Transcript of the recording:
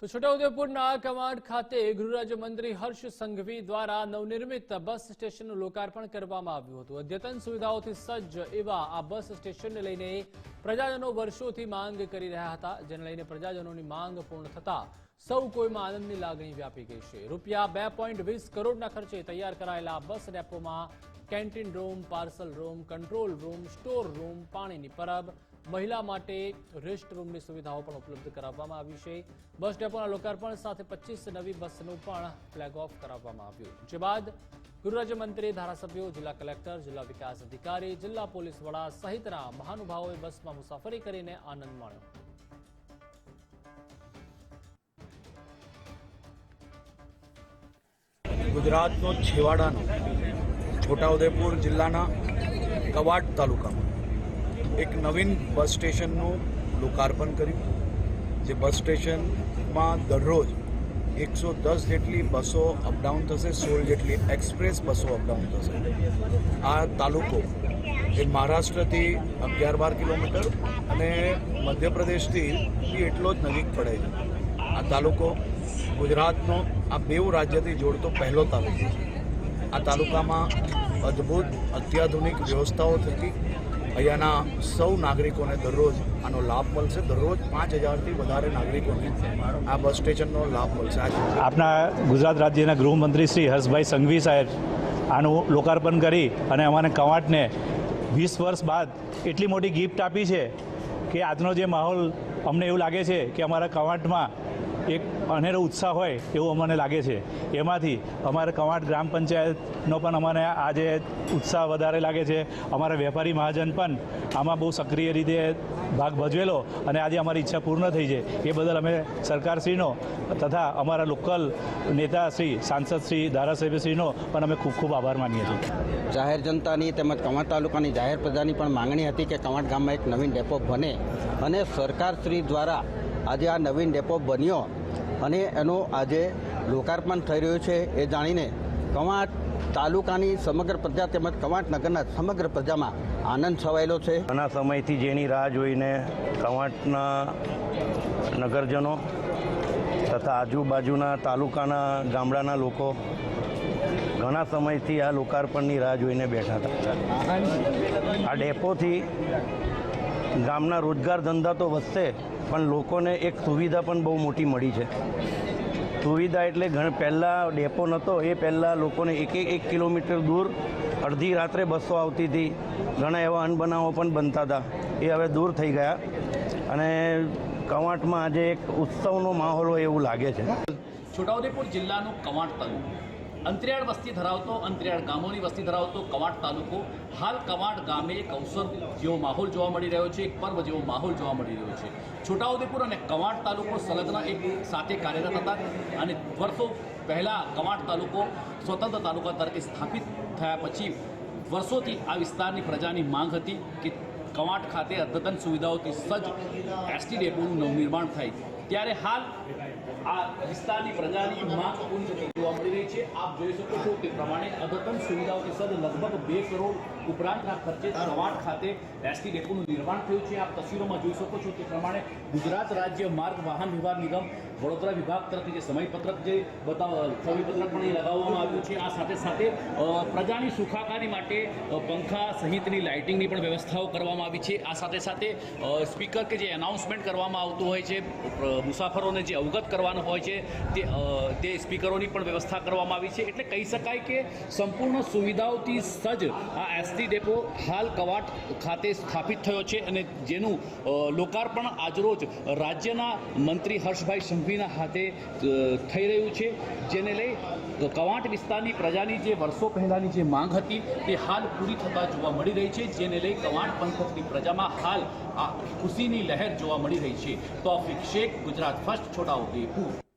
તો છોટાઉદેપુરના કમાડ ખાતે ગૃહ રાજ્યમંત્રી હર્ષ સંઘવી દ્વારા નવનિર્મિત બસ સ્ટેશનનું લોકાર્પણ કરવામાં આવ્યું હતું. અદ્યતન સુવિધાઓથી સજ્જ એવા આ બસ સ્ટેશનને લઈને પ્રજાજનો વર્ષોથી માંગ કરી રહ્યા હતા, જેને લઈને પ્રજાજનોની માંગ પૂર્ણ થતા સૌ કોઈમાં આનંદની લાગણી વ્યાપી ગઈ છે. રૂપિયા બે પોઈન્ટ વીસ કરોડના ખર્ચે તૈયાર કરાયેલા bus ડેપોમાં canteen room, parcel room, control room, store room, પાણીની પરબ, મહિલા માટે રેસ્ટ રૂમની સુવિધાઓ પણ ઉપલબ્ધ કરાવવામાં આવી છે. બસ ડેપોના લોકાર્પણ સાથે પચીસ નવી બસનું પણ ફ્લેગ ઓફ કરાવવામાં આવ્યું. જે બાદ ગૃહરાજ્યમંત્રી, ધારાસભ્યો, જિલ્લા કલેક્ટર, જિલ્લા વિકાસ અધિકારી, જિલ્લા પોલીસ વડા સહિતના મહાનુભાવોએ બસમાં મુસાફરી કરીને આનંદ માણ્યો. ગુજરાતનો છેવાડાનો છોટાઉદેપુર જિલ્લાના કવાડ તાલુકામાં એક નવીન બસ સ્ટેશનનું લોકાર્પણ કર્યું. જે બસ સ્ટેશનમાં દરરોજ એકસો દસ જેટલી બસો અપડાઉન થશે, સોળ જેટલી એક્સપ્રેસ બસો અપડાઉન થશે. આ તાલુકો એ મહારાષ્ટ્રથી અગિયાર બાર કિલોમીટર અને મધ્યપ્રદેશથી એટલો જ નજીક પડે છે. આ તાલુકો ગુજરાતનો આ બેઉ રાજ્યથી જોડતો પહેલો તાલુકો છે. આ તાલુકામાં અદ્ભુત અત્યાધુનિક વ્યવસ્થાઓ થકી અહીંયાના સૌ નાગરિકોને દરરોજ આનો લાભ મળશે. દરરોજ પાંચ હજારથી વધારે નાગરિકોને આ બસ સ્ટેશનનો લાભ મળશે. આપના ગુજરાત રાજ્યના ગૃહમંત્રી શ્રી હર્ષભાઈ સંઘવી સાહેબ આનું લોકાર્પણ કરી અને અમારે કવાંટને વીસ વર્ષ બાદ એટલી મોટી ગિફ્ટ આપી છે કે આજનો જે માહોલ અમને એવું લાગે છે કે અમારા કવાંટમાં એક અનેરો ઉત્સાહ હોય એવું અમને લાગે છે. એમાંથી અમારે કવાંટ ગ્રામ પંચાયતનો પણ અમને આજે ઉત્સાહ વધારે લાગે છે. અમારા વેપારી મહાજન પણ આમાં બહુ સક્રિય રીતે ભાગ ભજવેલો અને આજે અમારી ઈચ્છા પૂર્ણ થઈ છે. એ બદલ અમે સરકારશ્રીનો તથા અમારા લોકલ નેતાશ્રી સાંસદશ્રી ધારાસભ્યશ્રીનો પણ અમે ખૂબ ખૂબ આભાર માનીએ છીએ. જાહેર જનતાની તેમજ કવાંટ તાલુકાની જાહેર પ્રજાની પણ માંગણી હતી કે કવાંટ ગામમાં એક નવીન ડેપો બને અને સરકારશ્રી દ્વારા આજે આ નવીન ડેપો બન્યો. અને એનું આજે લોકાર્પણ થઈ રહ્યું છે એ જાણીને કવાંટ તાલુકાની સમગ્ર પ્રજા તેમજ કવાંટ નગરના સમગ્ર પ્રજામાં આનંદ છવાયેલો છે. ઘણા સમયથી જેની રાહ જોઈને કવાંટના નગરજનો તથા આજુબાજુના તાલુકાના ગામડાના લોકો ઘણા સમયથી આ લોકાર્પણની રાહ જોઈને બેઠા હતા. આ ડેપોથી ગામના રોજગાર ધંધા તો વધશે પણ લોકોને એક સુવિધા પણ બહુ મોટી મળી છે. સુવિધા એટલે ઘણ પહેલાં ડેપો નહોતો એ પહેલાં લોકોને એક એક કિલોમીટર દૂર અડધી રાત્રે બસો આવતી હતી. ઘણા એવા અનબનાવો પણ બનતા હતા. એ હવે દૂર થઈ ગયા. અને કવાંટમાં આજે એક ઉત્સવનો માહોલ હોય એવું લાગે છે. છોટાઉદેપુર જિલ્લાનું કવાંટ તાલુકો અંતરિયાળ વસ્તી ધરાવતો, અંતરિયાળ ગામોની વસ્તી ધરાવતો કવાટ તાલુકો, હાલ કવાટ ગામે એક અવસર જેવો માહોલ જોવા મળી રહ્યો છે, એક પર્વ જેવો માહોલ જોવા મળી રહ્યો છે. છોટાઉદેપુર અને કવાટ તાલુકો સંલગ્ન એક સાથે કાર્યરત હતા અને વર્ષો પહેલાં કવાટ તાલુકો સ્વતંત્ર તાલુકા તરીકે સ્થાપિત થયા પછી વર્ષોથી આ વિસ્તારની પ્રજાની માંગ હતી કે કવાટ ખાતે અદ્યતન સુવિધાઓથી સજ્જ એસટી ડેપોનું નવનિર્માણ થાય. ત્યારે હાલ આ વિસ્તારની પ્રજાની માંગ પૂરી થતી જોવા મળી રહી છે. આપ જોઈ શકો છો તે પ્રમાણે અદ્યતન સુવિધાઓથી સદ લગભગ બે કરોડ ઉપરાંતના ખર્ચે કવાંટ ખાતે એસટી ડેપોનું નિર્માણ થયું છે. આપ તસવીરોમાં જોઈ શકો છો તે પ્રમાણે ગુજરાત રાજ્ય માર્ગ વાહન વ્યવહાર નિગમ વડોદરા વિભાગ તરફથી જે સમયપત્રક જે બતાવ, સમયપત્રક પણ લગાવવામાં આવ્યું છે. આ સાથે સાથે પ્રજાની સુખાકારી માટે પંખા સહિતની લાઇટિંગની પણ વ્યવસ્થાઓ કરવામાં આવી છે. આ સાથે સાથે સ્પીકર કે જે એનાઉન્સમેન્ટ કરવામાં આવતું હોય છે મુસાફરોને જે અવગત કરવાનું હોય છે, તે તે સ્પીકરોની પણ વ્યવસ્થા કરવામાં આવી છે. એટલે કહી શકાય કે સંપૂર્ણ સુવિધાઓથી સજ્જ આ એસટી ડેપો હાલ કવાટ ખાતે સ્થાપિત થયો છે અને જેનું લોકાર્પણ આજરોજ રાજ્યના મંત્રી હર્ષભાઈ સંઘવીના હાથે થઈ રહ્યું છે. જેને લઈ કવાંટ વિસ્તારની પ્રજાની જે વર્ષો પહેલાંની જે માંગ હતી, તે હાલ પૂરી થતા જોવા મળી રહી છે. જેને લઈ કવાંટ પંથકની પ્રજામાં હાલ આ ખુશીની લહેર જોવા મળી રહી છે. તો શેખ ગુજરાત ફર્સ્ટ છોટાઉદેપુર.